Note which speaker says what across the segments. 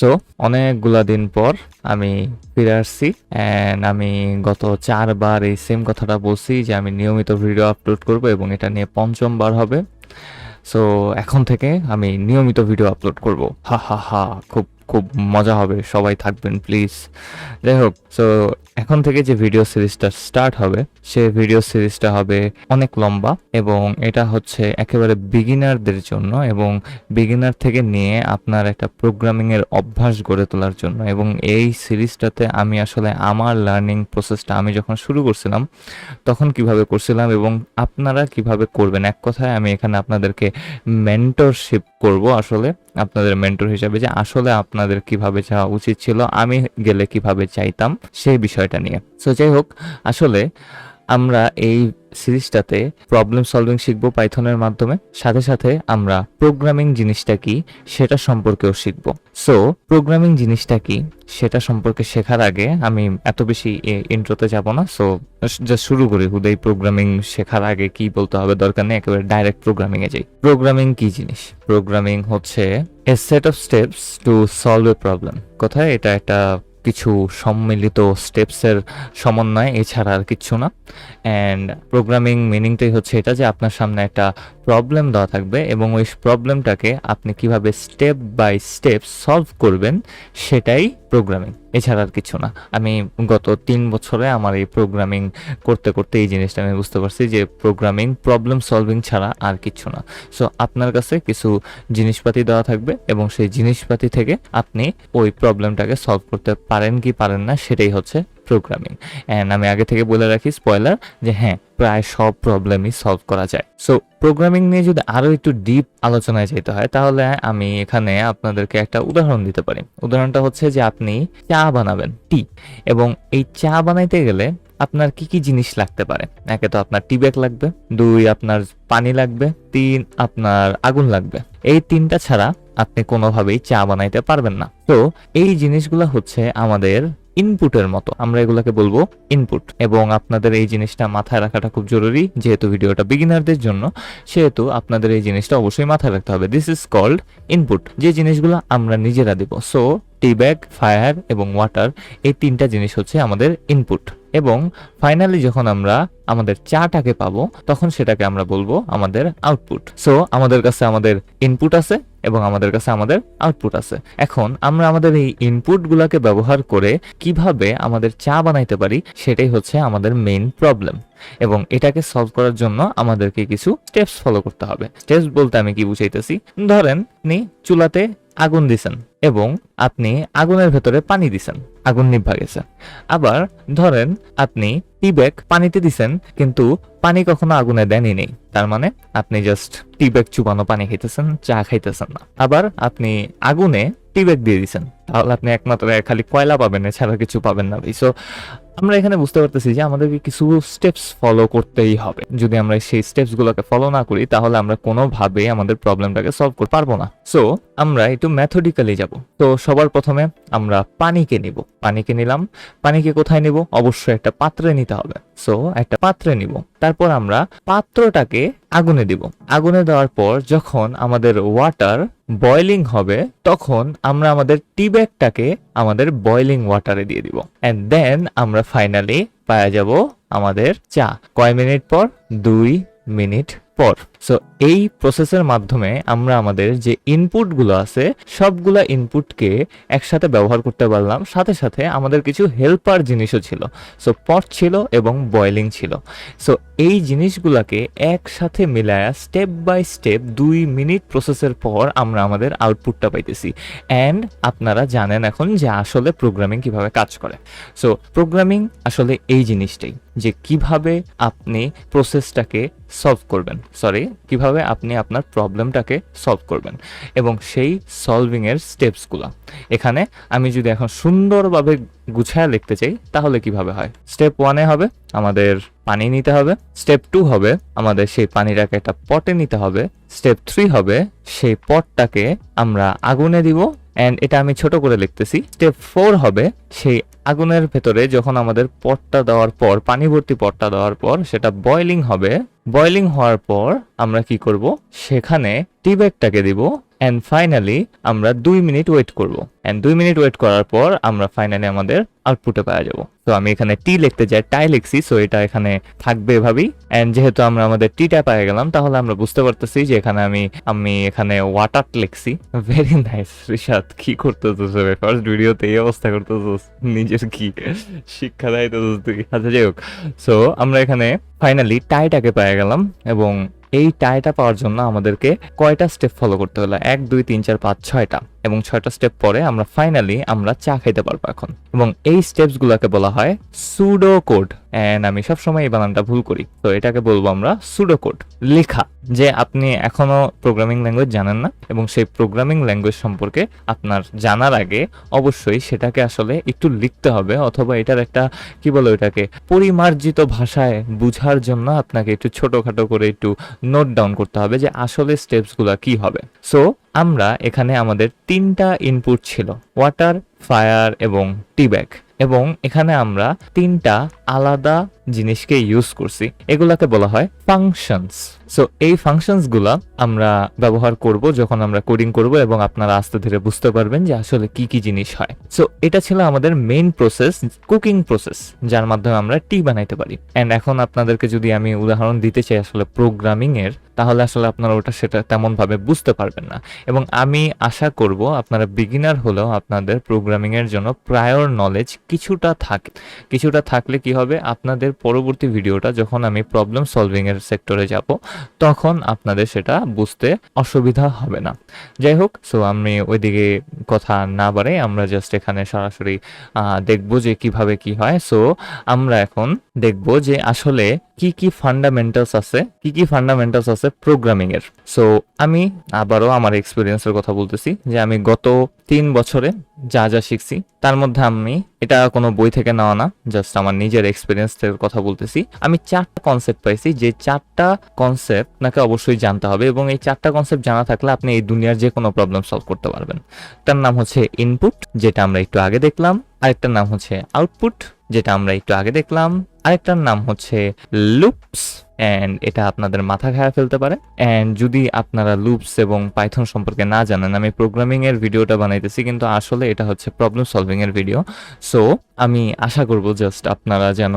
Speaker 1: So অনেকগুলা দিন পর আমি ফিরে আসছি। অ্যান্ড আমি গত চারবার এই সেম কথাটা বলছি যে আমি নিয়মিত ভিডিও আপলোড করব এবং এটা নিয়ে পঞ্চমবার হবে। সো এখন থেকে আমি নিয়মিত ভিডিও আপলোড করব। হা হা হা, খুব খুব মজা হবে, সবাই থাকবেন প্লিজ যাই হোক সো এখন থেকে যে ভিডিও সিরিজটা স্টার্ট হবে, সে ভিডিও সিরিজটা হবে অনেক লম্বা এবং এটা হচ্ছে একেবারে বিগিনারদের জন্য এবং বিগিনার থেকে নিয়ে আপনার একটা প্রোগ্রামিং এর অভ্যাস গড়ে তোলার জন্য এবং এই সিরিজটাতে আমি আসলে আমার লার্নিং প্রসেসটা আমি যখন শুরু করছিলাম, তখন কীভাবে করছিলাম এবং আপনারা কীভাবে করবেন? এক কথায় আমি এখানে আপনাদেরকে মেন্টরশিপ করব আসলে আপনাদের মেন্টর হিসাবে যে আসলে আপনাদের কীভাবে চাওয়া উচিত ছিল, আমি গেলে কীভাবে চাইতাম সেই বিষয়টা নিয়ে। সো যাই হোক, আসলে আমরা এই সিরিজটাতে প্রবলেম সলভিং শিখব পাইথনের মাধ্যমে। সাথে সাথে আমরা প্রোগ্রামিং জিনিসটা কি সেটা সম্পর্কেও শিখব। সো প্রোগ্রামিং জিনিসটা কি সেটা সম্পর্কে শেখার আগে আমি এত বেশি ইন্ট্রোতে যাব না। সো জাস্ট শুরু করি হুদেই প্রোগ্রামিং শেখার আগে কি বলতে হবে দরকার নেই, একেবারে ডাইরেক্ট প্রোগ্রামিং এ যাই। প্রোগ্রামিং কি জিনিস? প্রোগ্রামিং হচ্ছে a set of steps to solve a problem কোথায়? এটা একটা কিছু সম্মিলিত স্টেপসের সমন্বয়, এছাড়া আর কিচ্ছু না। অ্যান্ড প্রোগ্রামিং মিনিংটাই হচ্ছে এটা যে আপনার সামনে একটা প্রবলেম দেওয়া থাকবে এবং ওই প্রবলেমটাকে আপনি কীভাবে স্টেপ বাই স্টেপ সলভ করবেন, সেটাই প্রোগ্রামিং এছাড়া আর কিছু না। আমি গত তিন বছরে আমার এই প্রোগ্রামিং করতে করতে এই জিনিসটা আমি বুঝতে পারছি যে প্রোগ্রামিং প্রবলেম সলভিং ছাড়া আর কিছু না। সো আপনার কাছে কিছু জিনিসপাতি দেওয়া থাকবে এবং সেই জিনিসপাতি থেকে আপনি ওই প্রবলেমটাকে সলভ করতে পারেন কি পারেন না, সেটাই হচ্ছে প্রোগ্রামিং অ্যান্ড আমি আগে থেকে বলে রাখি স্পয়লার যে হ্যাঁ প্রায় সব প্রবলেমই সলভ করা যায়। সো প্রোগ্রামিং নিয়ে যদি আরও একটু ডিপ আলোচনায় যেতে হয়, তাহলে আমি এখানে আপনাদেরকে একটা উদাহরণ দিতে পারি। উদাহরণটা হচ্ছে যে আপনি চা বানাবেন, টি। এবং এই চা বানাইতে গেলে আপনার কি কি জিনিস লাগতে পারে? একে তো আপনার টি ব্যাগ লাগবে, দুই আপনার পানি লাগবে, তিন আপনার আগুন লাগবে। এই তিনটা ছাড়া আপনি কোনোভাবেই চা বানাইতে পারবেন না। তো এই জিনিসগুলো হচ্ছে আমাদের ইনপুটের মতো। আমরা এগুলোকে বলব ইনপুট এবং আপনাদের এই জিনিসটা মাথায় রাখাটা খুব জরুরি, যেহেতু ভিডিওটা বিগিনারদের জন্য, সেহেতু আপনাদের এই জিনিসটা অবশ্যই মাথায় রাখতে হবে। দিস ইজ কল্ড ইনপুট যে জিনিসগুলো আমরা নিজেরা দিব। সো টি ব্যাগ ফায়ার এবং ওয়াটার এই তিনটা জিনিস হচ্ছে আমাদের ইনপুট এবং ফাইনালি যখন আমরা আমাদের চাটাকে পাবো, তখন সেটাকে আমরা বলব আমাদের আউটপুট সো আমাদের কাছে আমাদের ইনপুট আছে। এবং আমাদের কাছে আমাদের আউটপুট আছে। এখন আমরা আমাদের এই ইনপুট গুলাকে ব্যবহার করে কীভাবে আমাদের চা বানাইতে পারি, সেটাই হচ্ছে আমাদের মেইন প্রবলেম এবং এটাকে সলভ করার জন্য আমাদেরকে কিছু স্টেপস ফলো করতে হবে। স্টেপস বলতে আমি কি বুঝাইতেছি? ধরেন, আপনি চুলাতে আগুন দিছেন এবং আপনি আগুনের ভেতরে পানি দিছেন, আগুন নিভা গেছে। আবার ধরেন, আপনি টি ব্যাগ পানিতে দিছেন, কিন্তু পানি কখনো আগুনে দেনই নেই। তার মানে আপনি জাস্ট টি ব্যাগ চুবানো পানি খাইতেছেন, চা খাইতেছেন না। আবার আপনি আগুনে টি ব্যাগ দিয়ে দিছেন। তাহলে আপনি একমাত্র খালি কয়লা পাবেন, এছাড়া কিছু পাবেন না ভাই। সো আমরা এখানে বুঝতে পারতেছি যে আমাদেরকে কিছু স্টেপস ফলো করতেই হবে। যদি আমরা সেই স্টেপস গুলোকে ফলো না করি, তাহলে আমরা কোনোভাবেই আমাদের প্রবলেমটাকে সলভ করতে পারব না। সো আমরা একটু ম্যাথডিক্যালি যাব। তো সবার প্রথমে আমরা পানিকে নিব। পানিকে নিলাম। পানিকে কোথায় নিব? অবশ্যই একটা পাত্রে নিতে হবে। সো একটা পাত্রে নিব। তারপর আমরা পাত্রটাকে আগুনে দিব। আগুনে দেওয়ার পর যখন আমাদের ওয়াটার বয়লিং হবে, তখন আমরা আমাদের টি ব্যাগটাকে আমাদের বয়লিং ওয়াটারে দিয়ে দিব। এন্ড দেন আমরা ফাইনালি পাওয়া যাব আমাদের চা। কয় মিনিট পর? দুই মিনিট পর। সো এই প্রসেসের মাধ্যমে আমরা আমাদের যে ইনপুটগুলো আছে, সবগুলা ইনপুটকে একসাথে ব্যবহার করতে পারলাম। সাথে সাথে আমাদের কিছু হেল্পার জিনিসও ছিল। সো পট ছিল এবং বয়লিং ছিল। সো এই জিনিসগুলোকে একসাথে মিলায়া স্টেপ বাই স্টেপ দুই মিনিট প্রসেসের পর আমরা আমাদের আউটপুটটা পাইতেছি। অ্যান্ড আপনারা জানেন এখন যে আসলে প্রোগ্রামিং কীভাবে কাজ করে। সো প্রোগ্রামিং আসলে এই জিনিসটাই যে কীভাবে আপনি প্রসেসটাকে সলভ করবেন। সরি কীভাবে আপনি আপনার প্রবলেমটাকে সলভ করবেন? এবং সেই সলভিং এর স্টেপসগুলো এখানে আমি যদি এখন সুন্দরভাবে গুছায় লিখতে চাই, তাহলে কীভাবে হয়? স্টেপ ওয়ানে হবে আমাদের পানি নিতে হবে। স্টেপ টু হবে আমাদের সেই পানিটাকে একটা পটে নিতে হবে। স্টেপ থ্রি হবে সেই পটটাকে আমরা আগুনে দিব। অ্যান্ড এটা আমি ছোট করে লিখতেছি। স্টেপ ফোর হবে সেই আগুনের ভেতরে যখন আমাদের পটটা দেওয়ার পর পানি ভর্তি পটটা দেওয়ার পর, সেটা বয়লিং হবে বয়লিং হওয়ার পর আমরা কি করব? সেখানে টিব্যাগটাকে দিব অ্যান্ড ফাইনালি আমরা দুই মিনিট ওয়েট করব। অ্যান্ড দুই মিনিট ওয়েট করার পর আমরা ফাইনালি আমাদের আউটপুটে পাওয়া যাব। তো আমি এখানে টি লিখতে যাই টাই লিখছি সো এটা এখানে থাকবে এভাবেই। অ্যান্ড যেহেতু আমরা আমাদের টিটা পেয়ে গেলাম, তাহলে আমরা বুঝতে পারতেছি যে এখানে আমি আমি এখানে ওয়াটার লিখছি। ভেরি নাইস রিশাদ, কি করতেছিস ফার্স্ট ভিডিওতে এই অবস্থা করতেছিস, নিজের কি শিক্ষা দেয় তুই? আচ্ছা যাই হোক। সো আমরা এখানে ফাইনালি টাইটাকে পেয়ে গেলাম এবং এই টাইটা পাওয়ার জন্য আমাদেরকে কয়টা স্টেপ ফলো করতে হলো? এক, দুই, তিন, চার, পাঁচ, ছয়টা। এবং ছয়টা স্টেপ পরে আমরা ফাইনালি আমরা চা খাইতে পারব এখন। এবং এই স্টেপস গুলাকে বলা হয় সুডো কোড অ্যান্ড আমি সবসময় এই বানানটা ভুল করি। তো এটাকে বলব আমরা সুডো কোড লেখা, যে আপনি এখনও প্রোগ্রামিং ল্যাঙ্গুয়েজ জানেন না এবং সেই প্রোগ্রামিং ল্যাঙ্গুয়েজ সম্পর্কে আপনার জানার আগে অবশ্যই সেটাকে আসলে একটু লিখতে হবে অথবা এটার একটা, কি বলে ওটাকে পরিমার্জিত ভাষায় বুঝার জন্য আপনাকে একটু ছোটখাটো করে একটু নোট ডাউন করতে হবে যে আসলে স্টেপসগুলো কি হবে। সো আমরা এখানে আমাদের তিনটা ইনপুট ছিল ওয়াটার ফায়ার এবং টি ব্যাগ এবং এখানে আমরা তিনটা আলাদা জিনিসকে ইউজ করছি, এগুলাকে বলা হয় ফাংশনস সো এই ফাংশনসগুলা আমরা ব্যবহার করব যখন আমরা কোডিং করব এবং আপনারা আস্তে ধীরে বুঝতে পারবেন যে আসলে কি কি জিনিস হয়। সো এটা ছিল আমাদের মেইন প্রসেস কুকিং প্রসেস যার মাধ্যমে আমরা টি বানাইতে পারি। এন্ড এখন আপনাদেরকে যদি আমি উদাহরণ দিতে চাই আসলে প্রোগ্রামিং এর, তাহলে আসলে আপনারা ওটা সেটা তেমন ভাবে বুঝতে পারবেন না। এবং আমি আশা করব আপনারা বিগিনার হলেও আপনাদের প্রোগ্রামিং এর জন্য প্রায়র নলেজ কিছুটা থাকে কিছুটা থাকলে কি হবে? আপনাদের পরবর্তী ভিডিওটা যখন আমি প্রবলেম সলভিং এর সেক্টরে যাব, তখন আপনাদের সেটা বুঝতে অসুবিধা হবে না। যাই হোক সো আমি ওইদিকে কথা না বাড়ে আমরা জাস্ট এখানে সরাসরি দেখব যে কীভাবে কি হয়। সো আমরা এখন দেখব যে আসলে কি কি ফান্ডামেন্টালস আছে, কি কি ফান্ডামেন্টালস আছে প্রোগ্রামিং এর। সো আমি আবারও আমার এক্সপিরিয়েন্সের কথা বলতেছি যে আমি গত তিন বছরে যা যা শিখছি, তার মধ্যে আমি এটা কোনো বই থেকে নেওয়া না জাস্ট আমার নিজের এক্সপিরিয়েন্সের কথা বলতেছি। আমি চারটা কনসেপ্ট পাইছি, যে চারটা কনসেপ্ট নাকি অবশ্যই জানতে হবে এবং এই চারটা কনসেপ্ট জানা থাকলে আপনি এই দুনিয়ার যে কোনো প্রবলেম সলভ করতে পারবেন। তার নাম হচ্ছে ইনপুট যেটা আমরা একটু আগে দেখলাম। আরেকটার নাম হচ্ছে আউটপুট যেটা আমরা একটু আগে দেখলাম। আরেকটার নাম হচ্ছে লুপস অ্যান্ড এটা আপনাদের মাথা খায়া ফেলতে পারে। অ্যান্ড যদি আপনারা লুপস এবং পাইথন সম্পর্কে না জানেন, আমি প্রোগ্রামিংয়ের ভিডিওটা বানাইতেছি, কিন্তু আসলে এটা হচ্ছে প্রবলেম সলভিংয়ের ভিডিও সো আমি আশা করব জাস্ট আপনারা যেন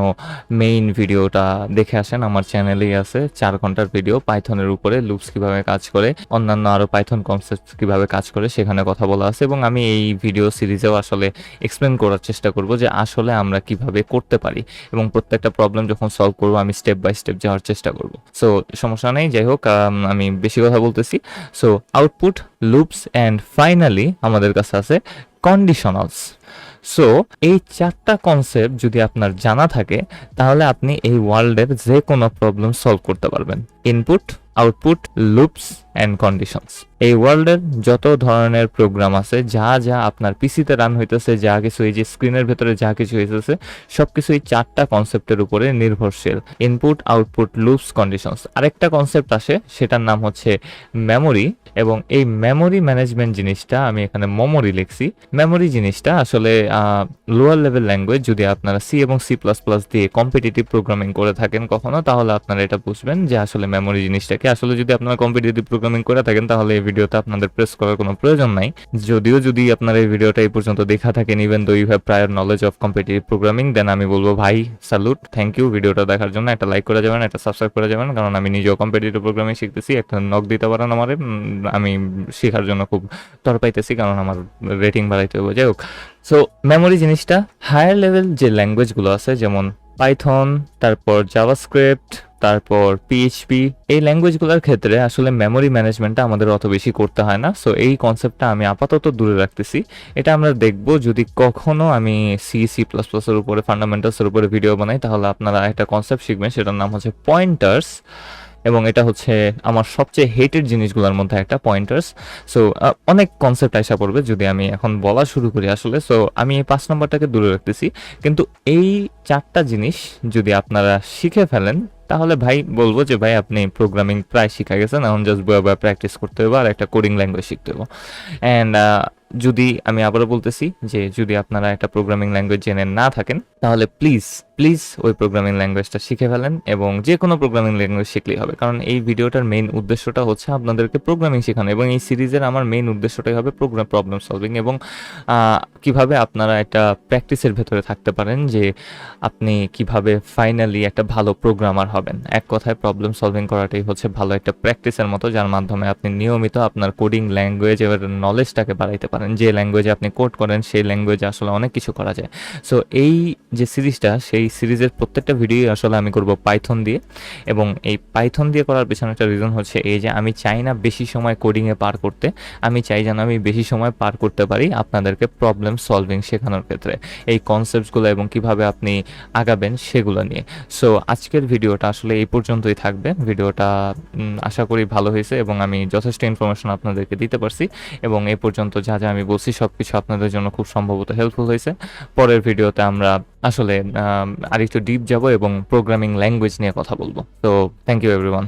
Speaker 1: মেইন ভিডিওটা দেখে আসেন। আমার চ্যানেলেই আছে চার ঘণ্টার ভিডিও পাইথনের উপরে লুপস কীভাবে কাজ করে, অন্যান্য আরও পাইথন কনসেপ্ট কীভাবে কাজ করে, সেখানে কথা বলা আছে। এবং আমি এই ভিডিও সিরিজেও আসলে এক্সপ্লেন করার চেষ্টা করব যে আসলে আমরা কীভাবে করতে পারি। এবং প্রত্যেকটা প্রবলেম যখন সলভ করব, আমি স্টেপ বাই স্টেপ যাওয়ার করব। সো সমস্যা নেই, যাই হোক, আমি বেশি কথা বলতেছি। So output loops and finally আমাদের কাছে আছে কন্ডিশনালস সো এই চারটা কনসেপ্ট যদি আপনার জানা থাকে, তাহলে আপনি এই ওয়ার্ল্ডের যে কোনো প্রবলেম সলভ করতে পারবেন। Input output loops and conditions এই ওয়ার্ল্ডের যত ধরনের প্রোগ্রাম আছে, যা যা আপনার পিসিতে রান হইতেছে, যা কিছু এই যে স্ক্রিনের ভেতরে যা কিছু হইতেছে, সবকিছু এই চারটা কনসেপ্টের উপরে নির্ভরশীল। ইনপুট আউটপুট লুপস কন্ডিশনস আরেকটা কনসেপ্ট আসে, সেটার নাম হচ্ছে মেমোরি এবং এই মেমোরি ম্যানেজমেন্ট জিনিসটা আমি এখানে মেমোরি লিখছি। মেমোরি জিনিসটা আসলে লোয়ার লেভেল ল্যাঙ্গুয়েজ যদি আপনারা সি এবং সি প্লাস প্লাস দিয়ে কম্পিটিটিভ প্রোগ্রামিং করে থাকেন কখনো, তাহলে আপনারা এটা বুঝবেন যে আসলে মেমোরি জিনিসটাকে আসলে যদি আপনারা কম্পিটিটিভ প্রোগ্রামিং করে থাকেন, তাহলে এই ভিডিওতে আপনাদের প্রেস করার কোনো প্রয়োজন নাই। যদিও যদি আপনারা এই ভিডিওটা এই পর্যন্ত দেখা থাকেন even though you have prior knowledge of competitive programming then আমি বলব ভাই স্যালুট থ্যাংক ইউ ভিডিওটা দেখার জন্য একটা লাইক করে যাবেন, একটা সাবস্ক্রাইব করে যাবেন, কারণ আমি নিজেও কম্পিটিটিভ প্রোগ্রামিং শিখতেছি, একটা নক দিতে পারেন আমার আমি শেখার জন্য খুব তর পাইতেছি, কারণ আমার রেটিং বাড়াইতে হবে। যাই হোক সো মেমোরি জিনিসটা হায়ার লেভেল যে ল্যাঙ্গুয়েজগুলো আছে, যেমন পাইথন তারপর জাভাস্ক্রিপ্ট তারপর পিএইচপি এই ল্যাঙ্গুয়েজগুলোর ক্ষেত্রে আসলে মেমোরি ম্যানেজমেন্টটা আমাদের অত বেশি করতে হয় না। সো এই কনসেপ্টটা আমি আপাতত দূরে রাখতেছি। এটা আমরা দেখব যদি কখনো আমি সি সি প্লাস প্লাসের উপরে ফান্ডামেন্টালসের উপরে ভিডিও বানাই, তাহলে আপনারা একটা কনসেপ্ট শিখবেন, সেটার নাম হচ্ছে পয়েন্টার্স এবং এটা হচ্ছে আমার সবচেয়ে হেটেড জিনিসগুলোর মধ্যে একটা পয়েন্টার্স সো অনেক কনসেপ্ট আসা পড়বে যদি আমি এখন বলা শুরু করি আসলে। সো আমি এই পাঁচ নম্বরটাকে দূরে রাখতেছি। কিন্তু এই চারটা জিনিস যদি আপনারা শিখে ফেলেন, তাহলে ভাই বলব যে ভাই আপনি প্রোগ্রামিং প্রায় শিখা গেছেন। এখন জাস্ট বয়ে বয়ে প্র্যাকটিস করতে হবে আর একটা কোডিং ল্যাঙ্গুয়েজ শিখতে হবে অ্যান্ড যদি আমি আবারও বলতেছি যে যদি আপনারা একটা প্রোগ্রামিং ল্যাঙ্গুয়েজ জেনে না থাকেন, তাহলে প্লিজ প্লিজ ওই প্রোগ্রামিং ল্যাঙ্গুয়েজটা শিখে ফেলেন এবং যে কোনো প্রোগ্রামিং ল্যাঙ্গুয়েজ শিখলেই হবে। কারণ এই ভিডিওটার মেইন উদ্দেশ্যটা হচ্ছে আপনাদেরকে প্রোগ্রামিং শেখানো এবং এই সিরিজের আমার মেইন উদ্দেশ্যটাই হবে প্রোগ্রাম প্রবলেম সলভিং এবং কীভাবে আপনারা একটা প্র্যাকটিসের ভেতরে থাকতে পারেন যে আপনি কীভাবে ফাইনালি একটা ভালো প্রোগ্রামার হবেন। এক কথায় প্রবলেম সলভিং করাটাই হচ্ছে ভালো একটা প্র্যাকটিসের মতো, যার মাধ্যমে আপনি নিয়মিত আপনার কোডিং ল্যাঙ্গুয়েজ এবার নলেজটাকে বাড়াইতে পারেন। যে ল্যাঙ্গুয়েজে আপনি কোড করেন, সেই ল্যাঙ্গুয়েজে আসলে অনেক কিছু করা যায়। সো এই যে সিরিজটা, সেই সিরিজের প্রত্যেকটা ভিডিও আসলে আমি করব পাইথন দিয়ে। এবং এই পাইথন দিয়ে করার পেছনে একটা রিজন হচ্ছে এই যে আমি চাই না বেশি সময় কোডিংয়ে পার করতে। আমি চাই যেন আমি বেশি সময় পার করতে পারি আপনাদেরকে প্রবলেম সলভিং শেখানোর ক্ষেত্রে। এই কনসেপ্টসগুলো এবং কীভাবে আপনি আগাবেন সেগুলো নিয়ে। সো আজকের ভিডিওটা আসলে এই পর্যন্তই থাকবে। ভিডিওটা আশা করি ভালো হয়েছে এবং আমি যথেষ্ট ইনফরমেশন আপনাদেরকে দিতে পারছি। এবং এই পর্যন্ত যা যা আমি বলছি সব কিছু আপনাদের জন্য খুব সম্ভবত হেল্পফুল হয়েছে। পরের ভিডিওতে আমরা আসলে আরেকটু ডিপ যাব এবং প্রোগ্রামিং ল্যাঙ্গুয়েজ নিয়ে কথা বলব। তো থ্যাংক ইউ এভরিওয়ান